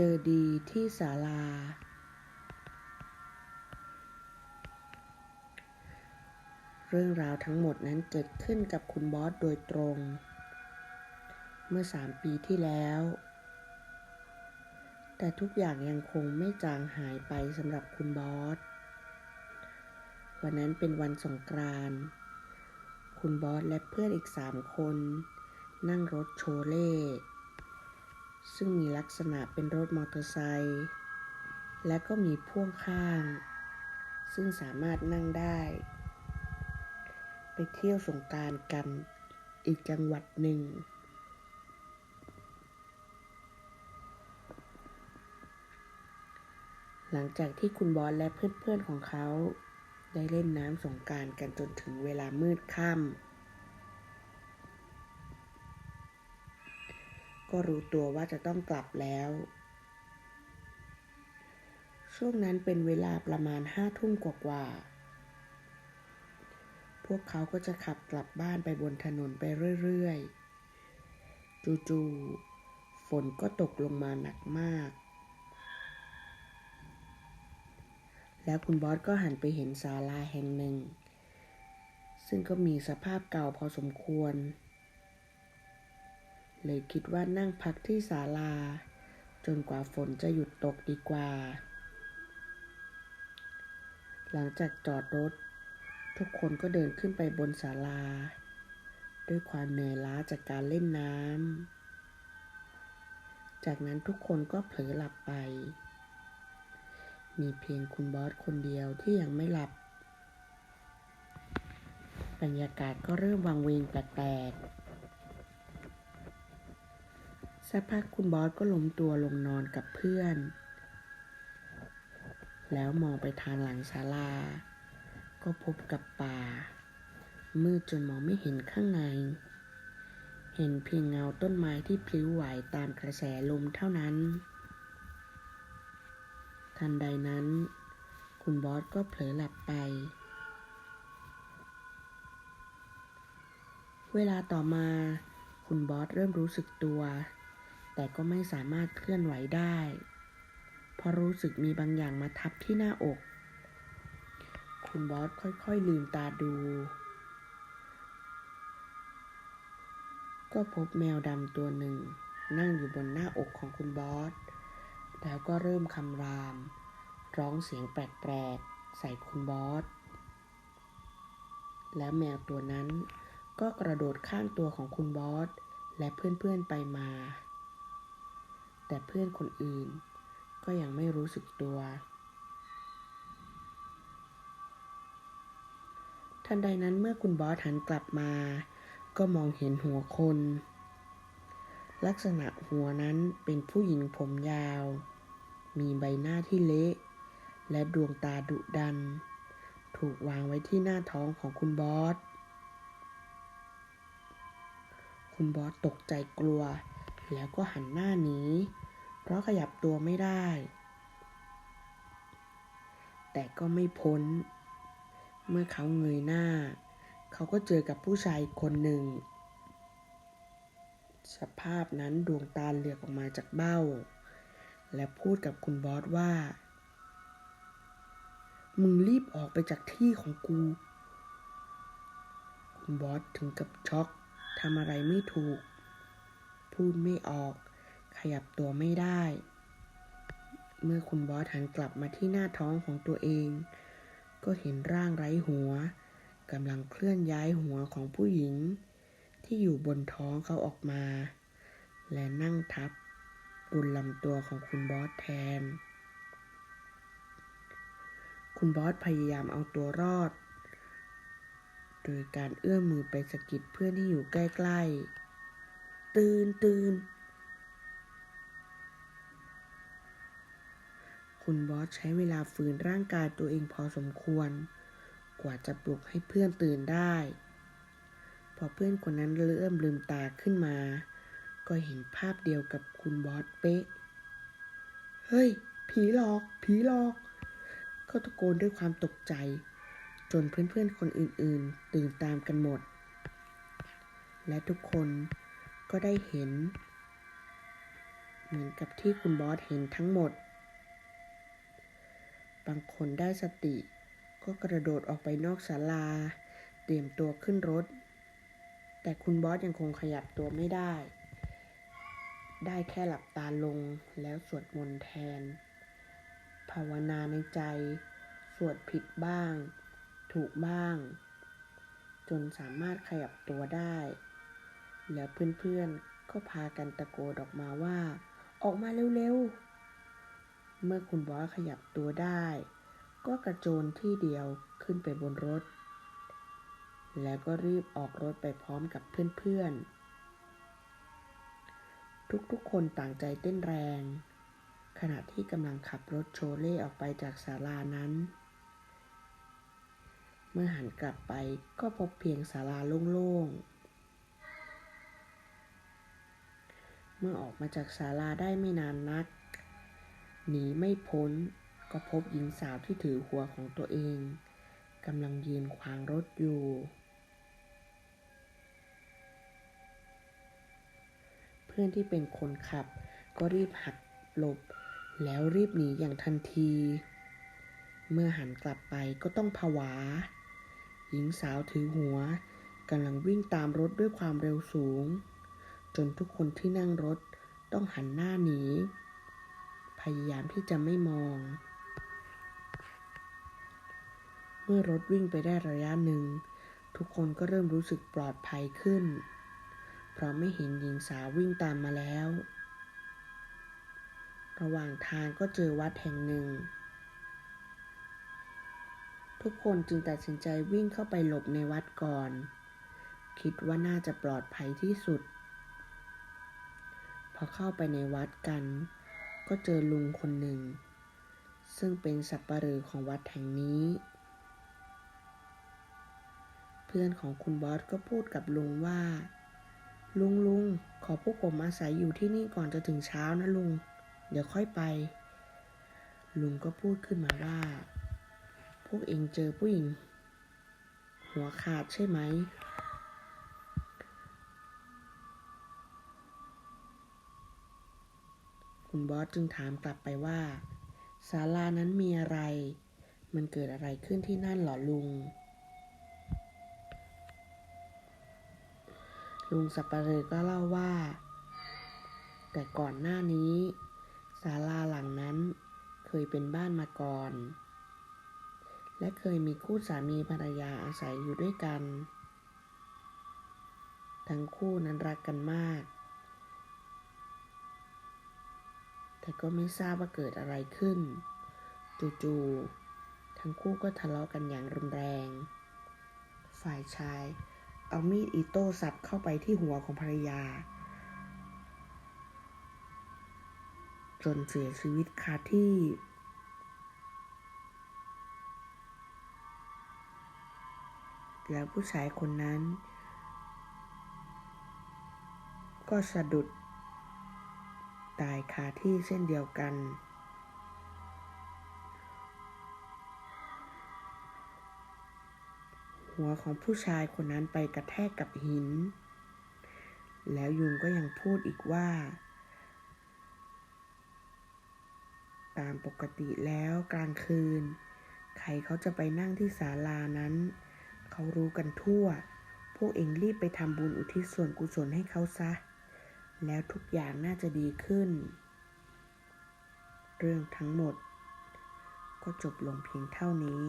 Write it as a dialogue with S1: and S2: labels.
S1: เจอดีที่ศาลา เรื่องราวทั้งหมดนั้นเกิดขึ้นกับคุณบอสโดยตรง เมื่อสามปีที่แล้ว แต่ทุกอย่างยังคงไม่จางหายไปสำหรับคุณบอส วันนั้นเป็นวันสงกรานต์คุณบอสและเพื่อนอีกสามคน นั่งรถโชเล่ ซึ่งมีลักษณะเป็นรถมอเตอร์ไซค์และก็มีพ่วงข้าง ซึ่งสามารถนั่งได้ ไปเที่ยวสงการกันอีกจังหวัดหนึ่ง หลังจากที่คุณบอสและเพื่อนๆของเขาได้เล่นน้ำสงการกันจนถึงเวลามืดค่ำ ก็รู้ตัวว่าจะต้องกลับแล้ว ช่วงนั้นเป็นเวลาประมาณห้าทุ่มกว่าๆ พวกเขาก็จะขับกลับบ้านไปบนถนนไปเรื่อยๆ จู่ๆ ฝนก็ตกลงมาหนักมาก แล้วคุณบอสก็หันไปเห็นศาลาแห่งหนึ่ง ซึ่งก็มีสภาพเก่าพอสมควร เลยคิดว่านั่งพักที่ศาลา จนกว่าฝนจะหยุดตกดีกว่า หลังจากจอดรถ ทุกคนก็เดินขึ้นไปบนศาลา ด้วยความเหนื่อยล้าจากการเล่นน้ำ จากนั้นทุกคนก็เผลอหลับไป มีเพียงคุณบอสคนเดียวที่ยังไม่หลับ บรรยากาศก็เริ่มวังเวงแปลกๆ สักพักคุณบอสก็ล้มตัวลงนอนกับเพื่อน แล้วมองไปทางหลังศาลา ก็พบกับป่า มืดจนมองไม่เห็นข้างใน เห็นเพียงเงาต้นไม้ที่พลิ้วไหวตามกระแสลมเท่านั้น ทันใดนั้น คุณบอสก็เผลอหลับไป เวลาต่อมาคุณบอสเริ่มรู้สึกตัว แต่ก็ไม่สามารถเคลื่อนไหวได้ เพราะรู้สึกมีบางอย่างมาทับที่หน้าอก คุณบอสค่อยๆลืมตาดู ก็พบแมวดำตัวหนึ่ง นั่งอยู่บนหน้าอกของคุณบอส แล้วก็เริ่มคำราม ร้องเสียงแปลกๆ ใส่คุณบอส แล้วแมวตัวนั้นก็กระโดดข้างตัวของคุณบอส และเพื่อนๆไปมา แต่เพื่อนคนอื่น ก็ยังไม่รู้สึกตัว ทันใดนั้นเมื่อคุณบอสหันกลับมา ก็มองเห็นหัวคน ลักษณะหัวนั้นเป็นผู้หญิงผมยาว มีใบหน้าที่เละ และดวงตาดุดัน ถูกวางไว้ที่หน้าท้องของคุณบอส คุณบอสตกใจกลัว แล้วก็หันหน้าหนีเพราะขยับตัวไม่ได้ แต่ก็ไม่พ้น เมื่อเขาเงยหน้า เขาก็เจอกับผู้ชายคนหนึ่ง สภาพนั้นดวงตาเหลือกออกมาจากเบ้า และพูดกับคุณบอสว่า มึงรีบออกไปจากที่ของกู คุณบอสถึงกับช็อกทำอะไรไม่ถูก พูดไม่ออก ขยับตัวไม่ได้ เมื่อคุณบอสหันกลับมาที่หน้าท้องของตัวเอง ก็เห็นร่างไร้หัวกำลังเคลื่อนย้ายหัวของผู้หญิง ที่อยู่บนท้องเขาออกมา และนั่งทับบนลำตัวของคุณบอสแทน คุณบอสพยายามเอาตัวรอด โดยการเอื้อมมือไปสะกิดเพื่อนที่อยู่ใกล้ๆ ตื่นตื่นคุณบอสใช้เวลาฝืนร่างกายตัวเองพอสมควร กว่าจะปลุกให้เพื่อนตื่นได้ พอเพื่อนคนนั้นเริ่มลืมตาขึ้นมา ก็เห็นภาพเดียวกับคุณบอสเป๊ะ เฮ้ย ผีหลอก ผีหลอก เขาตะโกนด้วยความตกใจ จนเพื่อนๆคนอื่นๆ ตื่นตามกันหมด และทุกคน ก็ได้เห็น เหมือนกับที่คุณบอสเห็นทั้งหมด บางคนได้สติ ก็กระโดดออกไปนอกศาลา เตรียมตัวขึ้นรถ แต่คุณบอสยังคงขยับตัวไม่ได้ ได้แค่หลับตาลงแล้วสวดมนต์แทน ภาวนาในใจ สวดผิดบ้าง ถูกบ้าง จนสามารถขยับตัวได้ แล้วเพื่อนๆ ก็พากันตะโกนออกมาว่า ออกมาเร็วๆ เมื่อคุณบอสขยับตัวได้ ก็กระโจนที่เดียวขึ้นไปบนรถ แล้วก็รีบออกรถไปพร้อมกับเพื่อนๆ ทุกๆ คนต่างใจเต้นแรง ขณะที่กำลังขับรถโชเล่ออกไปจากศาลานั้น เมื่อหันกลับไปก็พบเพียงศาลาโล่งๆ เมื่อออกมาจากศาลาได้ไม่นานนัก หนีไม่พ้นก็พบหญิงสาวที่ถือหัวของตัวเองกำลังยืนขวางรถอยู่ เพื่อนที่เป็นคนขับก็รีบหักหลบ แล้วรีบหนีอย่างทันที เมื่อหันกลับไปก็ต้องผวา หญิงสาวถือหัวกำลังวิ่งตามรถด้วยความเร็วสูง จนทุกคนที่นั่งรถต้องหันหน้าหนี พยายามที่จะไม่มอง เมื่อรถวิ่งไปได้ระยะหนึ่ง ทุกคนก็เริ่มรู้สึกปลอดภัยขึ้น เพราะไม่เห็นหญิงสาววิ่งตามมาแล้ว ระหว่างทางก็เจอวัดแห่งหนึ่ง ทุกคนจึงตัดสินใจวิ่งเข้าไปหลบในวัดก่อน คิดว่าน่าจะปลอดภัยที่สุด พอเข้าไปในวัดกัน ก็เจอลุงคนหนึ่ง ซึ่งเป็นสับปะเหร่อของวัดแห่งนี้ เพื่อนของคุณบอสก็พูดกับลุงว่า ลุงลุงขอพวกผมอาศัยอยู่ที่นี่ก่อนจะถึงเช้านะลุง เดี๋ยวค่อยไป ลุงก็พูดขึ้นมาว่า พวกเองเจอผู้หญิง หัวขาดใช่ไหม คุณบอสจึงถามกลับไปว่าศาลานั้นมีอะไร มันเกิดอะไรขึ้นที่นั่นหรอลุง ลุงสับปะเลอก็เล่าว่า แต่ก่อนหน้านี้ศาลาหลังนั้นเคยเป็นบ้านมาก่อน และเคยมีคู่สามีภรรยาอาศัยอยู่ด้วยกัน ทั้งคู่นั้นรักกันมาก แต่ก็ไม่ทราบว่าเกิดอะไรขึ้น จู่ๆ ทั้งคู่ก็ทะเลาะกันอย่างรุนแรง ฝ่ายชาย เอามีดอิโต้สับเข้าไปที่หัวของภรรยา จนเสียชีวิตคาที่แล้วผู้ชายคนนั้น ก็สะดุด ตายคาที่เช่นเดียวกัน หัวของผู้ชายคนนั้นไปกระแทกกับหิน แล้วยุงก็ยังพูดอีกว่า ตามปกติแล้วกลางคืน ใครเขาจะไปนั่งที่ศาลานั้น เขารู้กันทั่ว พวกเองรีบไปทำบุญอุทิศส่วนกุศลให้เขาซะ แล้วทุกอย่างน่าจะดีขึ้น เรื่องทั้งหมด ก็จบลงเพียงเท่านี้